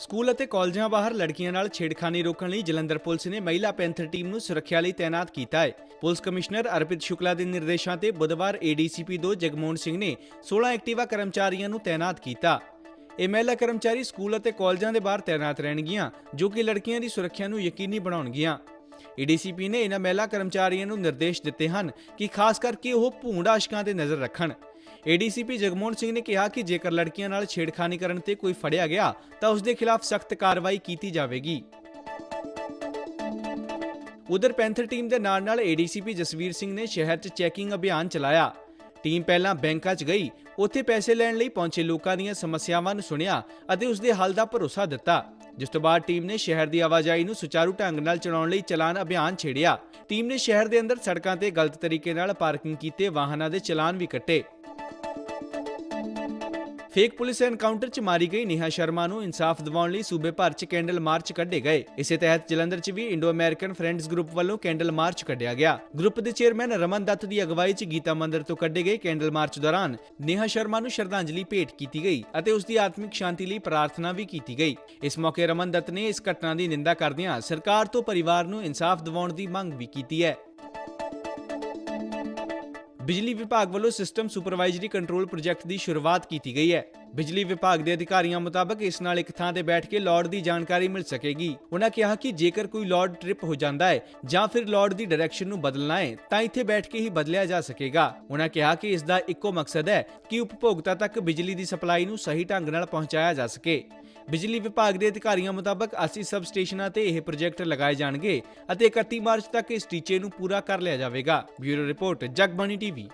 School ਅਤੇ ਕਾਲਜਾਂ ਬਾਹਰ ਲੜਕੀਆਂ ਨਾਲ ਛੇੜਖਾਨੀ ਰੋਕਣ ਲਈ ਜਲੰਧਰ ਪੁਲਿਸ ਨੇ ਮਹਿਲਾ ਪੈਂਥਰ ਟੀਮ ਨੂੰ ਸੁਰੱਖਿਆ ਲਈ ਤਾਇਨਾਤ ਕੀਤਾ ਹੈ। ਪੁਲਿਸ ਕਮਿਸ਼ਨਰ ਅਰਪਿਤ ਸ਼ੁਕਲਾ ਦੇ ਨਿਰਦੇਸ਼ਾਂ ਤੇ ਬੁੱਧਵਾਰ ਏਡੀਸੀਪੀ 2 ਜਗਮੋਹਨ ਸਿੰਘ ਨੇ 16 ਐਕਟਿਵਾ ਕਰਮਚਾਰੀਆਂ ਨੂੰ ਤਾਇਨਾਤ ਕੀਤਾ। ਇਹ ਮਹਿਲਾ ਕਰਮਚਾਰੀ ਸਕੂਲ ਅਤੇ ਕਾਲਜਾਂ ਦੇ ਬਾਹਰ ਤਾਇਨਾਤ ਰਹਿਣਗੀਆਂ, ਜੋ ਕਿ ਲੜਕੀਆਂ ਦੀ ਸੁਰੱਖਿਆ ਨੂੰ ਯਕੀਨੀ ਬਣਾਉਣਗੀਆਂ। ਏਡੀਸੀਪੀ ਨੇ ਇਹਨਾਂ ਮਹਿਲਾ ਕਰਮਚਾਰੀਆਂ ਨੂੰ ਨਿਰਦੇਸ਼ ਦਿੱਤੇ ਹਨ ਕਿ ਖਾਸ ਕਰਕੇ ਉਹ ਭੂੰਡ ਆਸ਼ਕਾਂ ਤੇ ਨਜ਼ਰ ਰੱਖਣ। ਏਡੀਸੀਪੀ ਜਗਮੋਹਨ ਸਿੰਘ ਨੇ ਕਿਹਾ ਕਿ ਜੇਕਰ ਲੜਕੀਆਂ ਨਾਲ ਛੇੜਖਾਨੀ ਕਰਨ ਤੇ ਕੋਈ ਫੜਿਆ ਗਿਆ, ਤਾਂ ਉਸ ਦੇ ਖਿਲਾਫ ਸਖਤ ਕਾਰਵਾਈ ਕੀਤੀ ਜਾਵੇਗੀ। ਉਧਰ ਪੈਂਥਰ ਟੀਮ ਦੇ ਨਾਲ ਨਾਲ ਏਡੀਸੀਪੀ ਜਸਵੀਰ ਸਿੰਘ ਨੇ ਸ਼ਹਿਰ 'ਚ ਚੈਕਿੰਗ ਅਭਿਆਨ ਚਲਾਇਆ। ਟੀਮ ਪਹਿਲਾਂ ਬੈਂਕਾਂ 'ਚ ਗਈ, ਉੱਥੇ ਪੈਸੇ ਲੈਣ ਲਈ ਪਹੁੰਚੇ ਲੋਕਾਂ ਦੀਆਂ ਸਮੱਸਿਆਵਾਂ ਨੂੰ ਸੁਣਿਆ ਅਤੇ ਉਸ ਦੇ ਹੱਲ ਦਾ ਭਰੋਸਾ ਦਿੱਤਾ। ਜਿਸ ਤੋਂ ਬਾਅਦ ਟੀਮ ਨੇ ਸ਼ਹਿਰ ਦੀ ਆਵਾਜਾਈ ਨੂੰ ਸੁਚਾਰੂ ਢੰਗ ਨਾਲ ਚਲਾਉਣ ਲਈ ਚਲਾਨ ਅਭਿਆਨ ਛੇੜਿਆ। ਟੀਮ ਨੇ ਸ਼ਹਿਰ ਦੇ ਅੰਦਰ ਸੜਕਾਂ ਤੇ ਗਲਤ ਤਰੀਕੇ ਨਾਲ ਪਾਰਕਿੰਗ ਕੀਤੇ ਵਾਹਨਾਂ ਦੇ ਚਲਾਨ ਵੀ ਕੱਟੇ। ਫੇਕ ਪੁਲਿਸ ਐਨਕਾਊਂਟਰ 'ਚ ਮਾਰੀ ਗਈ ਨੇਹਾ ਸ਼ਰਮਾ ਨੂੰ ਇਨਸਾਫ ਦਿਵਾਉਣ ਲਈ ਸੂਬੇ ਭਰ 'ਚ ਕੈਂਡਲ ਮਾਰਚ ਕੱਢੇ ਗਏ। ਇਸੇ ਤਹਿਤ ਜਲੰਧਰ 'ਚ ਵੀ ਇੰਡੋ ਅਮਰੀਕਨ ਫਰੈਂਡਸ ਗਰੁੱਪ ਵੱਲੋਂ ਕੈਂਡਲ ਮਾਰਚ ਕੱਢਿਆ ਗਿਆ। ਗਰੁੱਪ ਦੇ ਚੇਅਰਮੈਨ ਰਮਨ ਦੱਤ ਦੀ ਅਗਵਾਈ 'ਚ ਗੀਤਾ ਮੰਦਿਰ ਤੋਂ ਕੱਢੇ ਗਏ ਕੈਂਡਲ ਮਾਰਚ ਦੌਰਾਨ ਨੇਹਾ ਸ਼ਰਮਾ ਨੂੰ ਸ਼ਰਧਾਂਜਲੀ ਭੇਟ ਕੀਤੀ ਗਈ ਅਤੇ ਉਸ ਦੀ ਆਤਮਿਕ ਸ਼ਾਂਤੀ ਲਈ ਪ੍ਰਾਰਥਨਾ ਵੀ ਕੀਤੀ ਗਈ। ਇਸ ਮੌਕੇ ਰਮਨ ਦੱਤ ਨੇ ਇਸ ਘਟਨਾ ਦੀ ਨਿੰਦਾ ਕਰਦਿਆਂ ਸਰਕਾਰ ਤੋਂ ਪਰਿਵਾਰ ਨੂੰ ਇਨਸਾਫ ਦਿਵਾਉਣ ਦੀ ਮੰਗ ਵੀ ਕੀਤੀ ਹੈ। ਬਿਜਲੀ ਵਿਭਾਗ ਵੱਲੋਂ ਸਿਸਟਮ ਸੁਪਰਵਾਈਜ਼ਰੀ ਕੰਟਰੋਲ ਪ੍ਰੋਜੈਕਟ ਦੀ ਸ਼ੁਰੂਆਤ ਕੀਤੀ ਗਈ ਹੈ। ਬਿਜਲੀ ਵਿਭਾਗ ਦੇ ਅਧਿਕਾਰੀਆਂ ਮੁਤਾਬਕ ਇਸ ਨਾਲ ਇੱਕ ਥਾਂ ਤੇ ਬੈਠ ਕੇ ਲੋਡ ਦੀ ਜਾਣਕਾਰੀ ਮਿਲ ਸਕੇਗੀ। ਉਹਨਾਂ ਕਿਹਾ ਕਿ ਜੇਕਰ ਕੋਈ ਲੋਡ ਟ੍ਰਿਪ ਹੋ ਜਾਂਦਾ ਹੈ ਜਾਂ ਫਿਰ ਲੋਡ ਦੀ ਡਾਇਰੈਕਸ਼ਨ ਨੂੰ ਬਦਲਣਾ ਹੈ, ਤਾਂ ਇੱਥੇ ਬੈਠ ਕੇ ਹੀ ਬਦਲਿਆ ਜਾ ਸਕੇਗਾ। ਉਹਨਾਂ ਕਿਹਾ ਕਿ ਇਸ ਦਾ ਇੱਕੋ ਮਕਸਦ ਹੈ ਕਿ ਉਪਭੋਗਤਾ ਤੱਕ ਬਿਜਲੀ ਦੀ ਸਪਲਾਈ ਨੂੰ ਸਹੀ ਢੰਗ ਨਾਲ ਪਹੁੰਚਾਇਆ ਜਾ ਸਕੇ। ਬਿਜਲੀ ਵਿਭਾਗ ਦੇ ਅਧਿਕਾਰੀਆਂ ਮੁਤਾਬਕ 80 ਸਬ ਸਟੇਸ਼ਨਾਂ ਤੇ ਇਹ ਪ੍ਰੋਜੈਕਟ ਲਗਾਏ ਜਾਣਗੇ ਅਤੇ 31 ਮਾਰਚ ਤੱਕ ਇਸ ਟੀਚੇ ਨੂੰ ਪੂਰਾ ਕਰ ਲਿਆ ਜਾਵੇਗਾ। Bureau report, Jagbani TV.